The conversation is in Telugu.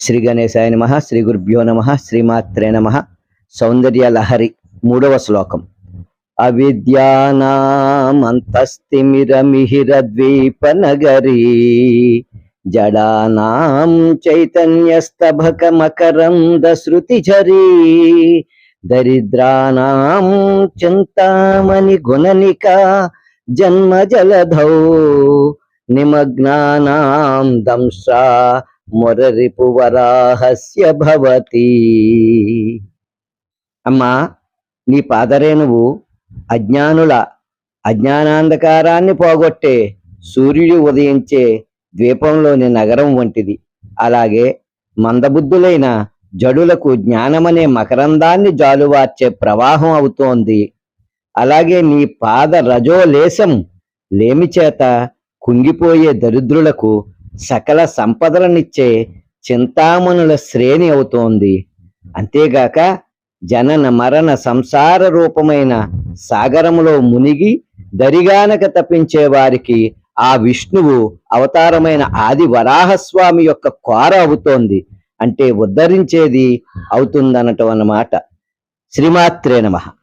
శ్రీ గణేశాయ నమ శ్రీ గురుభ్యో నమ శ్రీమాత్రే నమ. సౌందర్య లహరి మూడవ శ్లోకం. అవిద్యానామంతస్తిమిరమిహిరద్వీపనగరీ జడానాం చైతన్యస్తభకమకరందశ్రుతిఝరీ దరిద్రానాం చింతామణి గుణనిక జన్మ జలధౌ నిమగ్నానాం దంశా మురరిపువరాహస్య భవతి. అమ్మా నీ పాదరేణువు అజ్ఞానుల అజ్ఞానాంధకారాన్ని పోగొట్టే సూర్యుడు ఉదయించే ద్వీపంలోని నగరం వంటిది. అలాగే మందబుద్ధులైన జడులకు జ్ఞానమనే మకరందాన్ని జాలువార్చే ప్రవాహం అవుతోంది. అలాగే నీ పాద రజోలేశం లేమి చేత కుంగిపోయే దరిద్రులకు సకల సంపదలనిచ్చే చింతామణుల శ్రేణి అవుతోంది. అంతేగాక జనన మరణ సంసార రూపమైన సాగరములో మునిగి దరిగానక తప్పించే వారికి ఆ విష్ణువు అవతారమైన ఆది వరాహస్వామి యొక్క కోర అవుతోంది. అంటే ఉద్ధరించేది అవుతుందనటం అన్నమాట శ్రీమాత్రే నమ.